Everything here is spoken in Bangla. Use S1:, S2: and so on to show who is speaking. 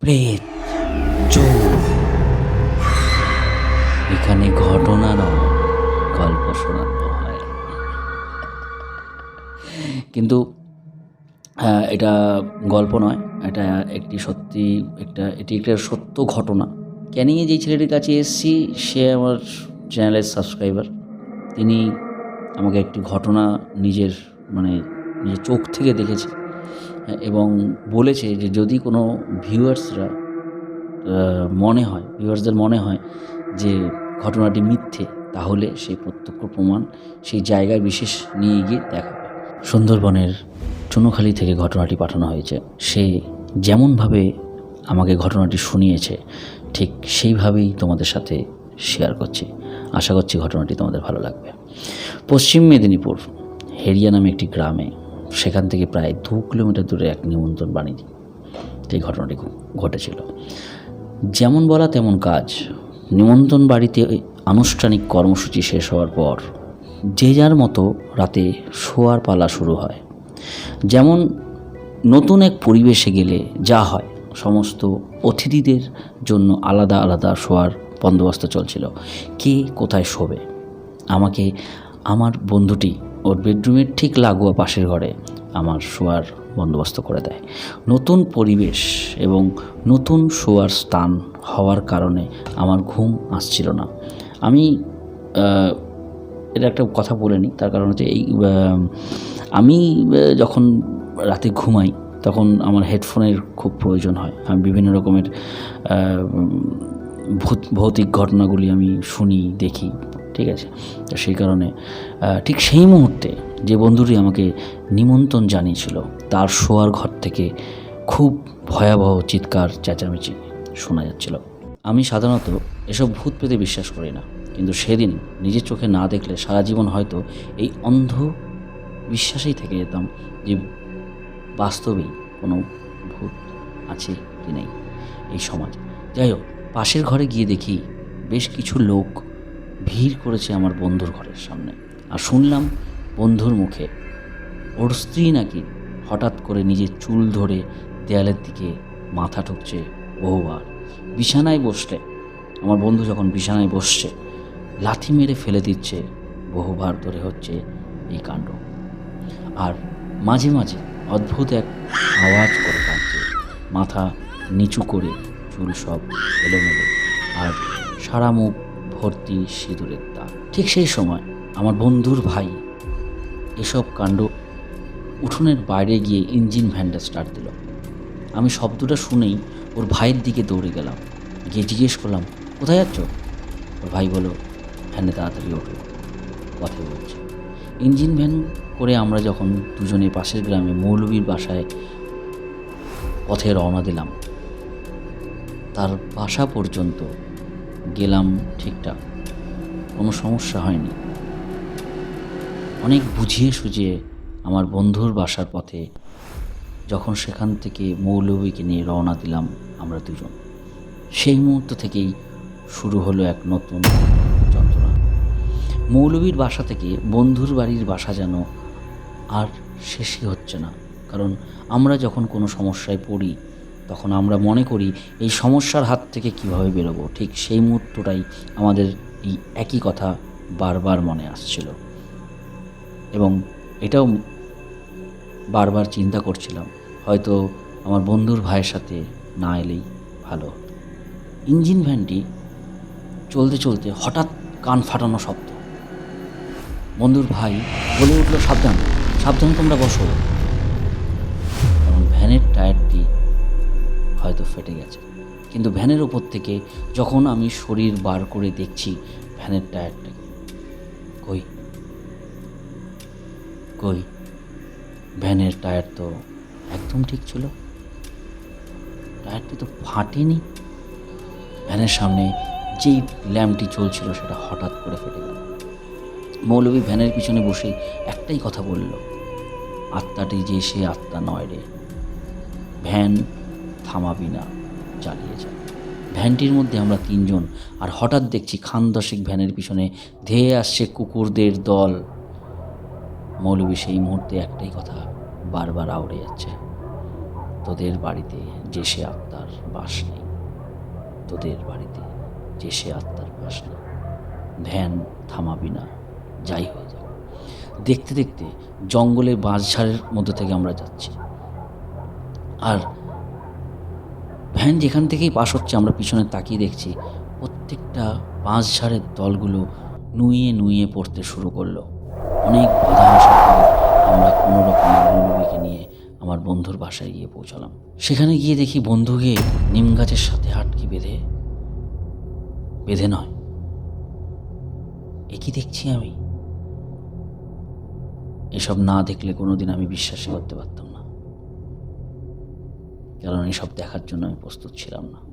S1: প্রেত, চোর। এখানে ঘটনা নয়, গল্প শোনানো হয়। কিন্তু এটা গল্প নয়, এটা একটি সত্যি, একটা, এটি একটা সত্য ঘটনা। ক্যানিংয়ে যেই ছেলেটির কাছে এসেছি, সে আমার চ্যানেলের সাবস্ক্রাইবার। তিনি আমাকে একটি ঘটনা নিজের মানে নিজের চোখ থেকে দেখেছে। এবং বলেছে যে যদি কোনো ভিউয়ার্সরা মনে হয়, ভিউয়ার্সদের মনে হয় যে ঘটনাটি মিথ্যে, তাহলে সেই প্রত্যক্ষ প্রমাণ সেই জায়গায় বিশেষ নিয়ে গিয়ে দেখাবে। সুন্দরবনের চুনোখালি থেকে ঘটনাটি পাঠানো হয়েছে। সে যেমনভাবে আমাকে ঘটনাটি শুনিয়েছে, ঠিক সেইভাবেই তোমাদের সাথে শেয়ার করছি। আশা করছি ঘটনাটি তোমাদের ভালো লাগবে। পশ্চিম মেদিনীপুর, হেরিয়া নামে একটি গ্রামে সেখান থেকে প্রায় দু কিলোমিটার দূরে এক নিমন্ত্রণ বাণিজ্য এই ঘটনাটি ঘটেছিল। যেমন বলা তেমন কাজ। নিমন্ত্রণ বাড়িতে আনুষ্ঠানিক কর্মসূচি শেষ হওয়ার পর যে যার মতো রাতে শোয়ার পালা শুরু হয়। যেমন নতুন এক পরিবেশে গেলে যা হয়, সমস্ত অতিথিদের জন্য আলাদা আলাদা শোয়ার বন্দোবস্ত চলছিল। কে কোথায় শোবে? আমাকে, আমার বন্ধুটি ওর বেডরুমের ঠিক লাগোয়া পাশের ঘরে আমার শোয়ার বন্দোবস্ত করে দেয়। নতুন পরিবেশ এবং নতুন শোয়ার স্থান হওয়ার কারণে আমার ঘুম আসছিল না। আমি এটা একটা কথা বলে নিই, তার কারণ হচ্ছে এই আমি যখন রাতে ঘুমাই, তখন আমার হেডফোনের খুব প্রয়োজন হয়। আমি বিভিন্ন রকমের ভূত, ভৌতিক ঘটনাগুলি আমি শুনি, দেখি। ঠিক আছে? তো সেই কারণে ঠিক সেই মুহূর্তে যে বন্ধুটি আমাকে নিমন্ত্রণ জানিয়েছিল, তার শোয়ার ঘর থেকে খুব ভয়াবহ চিৎকার, চেঁচামেচি শোনা যাচ্ছিল। আমি সাধারণত এসব ভূত পেতে বিশ্বাস করি না, কিন্তু সেদিন নিজের চোখে না দেখলে সারা জীবন হয়তো এই অন্ধ বিশ্বাসেই থেকে যেতাম যে বাস্তবেই কোনো ভূত আছে কি নেই এই সমাজ। যাই হোক, পাশের ঘরে গিয়ে দেখি বেশ কিছু লোক ভিড় করেছে আমার বন্ধুর ঘরের সামনে। আর শুনলাম বন্ধুর মুখে, ওর স্ত্রী নাকি হঠাৎ করে নিজের চুল ধরে দেয়ালের দিকে মাথা ঠুকছে বহুবার। বিছানায় বসলে। আমার বন্ধু যখন বিছানায় বসছে, লাথি মেরে ফেলে দিচ্ছে, বহুবার ধরে হচ্ছে এই কাণ্ড। আর মাঝে মাঝে অদ্ভুত এক আওয়াজ করে কাঁদছে, মাথা নিচু করে চুল সব এলোমেলো। আর সারা মুখ ভর্তি সিঁদুরের দাগ। ঠিক সেই সময় আমার বন্ধুর ভাই এসব কাণ্ড উঠোনের বাইরে গিয়ে ইঞ্জিন ভ্যানটা স্টার্ট দিল। আমি শব্দটা শুনেই ওর ভাইয়ের দিকে দৌড়ে গেলাম। গিয়ে জিজ্ঞেস করলাম, কোথায় যাচ্ছ? ওর ভাই বলো ভ্যানে তাড়াতাড়ি ওঠো। কথা বলছে। ইঞ্জিন ভ্যান করে আমরা যখন দুজনে পাশের গ্রামে মৌলবীর বাসায় পথে রওনা দিলাম, তার বাসা পর্যন্ত গেলাম ঠিকঠাক। কোনো সমস্যা হয়নি। অনেক বুঝিয়ে সুঝিয়ে আমার বন্ধুর বাসার পথে যখন সেখান থেকে মৌলবীকে নিয়ে রওনা দিলাম আমরা দুজন। সেই মুহূর্ত থেকেই শুরু হলো এক নতুন যন্ত্রণা। মৌলবীর বাসা থেকে বন্ধুর বাড়ির বাসা যেন আর শেষই হচ্ছে না। কারণ আমরা যখন কোনো সমস্যায় পড়ি তখন আমরা মনে করি এই সমস্যার হাত থেকে কীভাবে বেরোবো? ঠিক সেই মুহূর্তটাই আমাদের এই একই কথা বারবার মনে আসছিল। এবং এটাও বারবার চিন্তা করছিলাম, হয়তো আমার বন্ধুর ভাইয়ের সাথে না এলেই ভালো। ইঞ্জিন ভ্যানটি চলতে চলতে হঠাৎ কান ফাটানো শব্দ। বন্ধুর ভাই বলে উঠল, সাবধান সাবধান তোমরা বসো। কারণ ভ্যানের টায়ারটি ফেটে গেছে। কিন্তু ভ্যানের ওপর থেকে যখন আমি শরীর বার করে দেখছি, ভ্যানের টায়ারটাকে কই? কই? ভ্যানের টায়ার তো একদম ঠিক ছিল। টায়ারটি তো ফাটেনি। ভ্যানের সামনে যেই ল্যাম্পটি চলছিল, সেটা হঠাৎ করে ফেটে গেল। মৌলভী ভ্যানের পিছনে বসে একটাই কথা বলল, আত্মাটি যে সে আত্মা নয় রে। ভ্যান থামাবি না চালিয়ে যা। ভ্যানটির মধ্যে আমরা তিনজন, আর হঠাৎ দেখছি খান দশেক ভ্যানের পিছনে ধেয়ে আসছে কুকুরদের দল। মৌলভী সেই মুহূর্তে একটাই কথা বারবার আউড়ে যাচ্ছে, তোদের বাড়িতে যে সে আত্মার বাস নেই, তোদের বাড়িতে যে সে আত্মার বাস নেই, ভ্যান থামাবি না, যাই হয়ে যাক। দেখতে দেখতে জঙ্গলে বাঁশঝাড়ের মধ্যে থেকে আমরা যাচ্ছি। আর ভ্যান যেখান থেকেই পাশ হচ্ছে, আমরা পিছনে তাকিয়ে দেখছি প্রত্যেকটা বাঁশঝাড়ের দলগুলো নুইয়ে নুইয়ে পড়তে শুরু করল। অনেক বাধা পরে আমরা কোনো রকম মৌলবীকে নিয়ে আমার বন্ধুর বাসায় গিয়ে পৌঁছালাম। সেখানে গিয়ে দেখি বন্ধুকে নিম গাছের সাথে আটকে বেঁধে বেঁধে নয়। এ কি দেখছি আমি। এসব না দেখলে কোনোদিন আমি বিশ্বাসই করতে পারতাম কারণ এসব দেখার জন্য আমি প্রস্তুত ছিলাম না।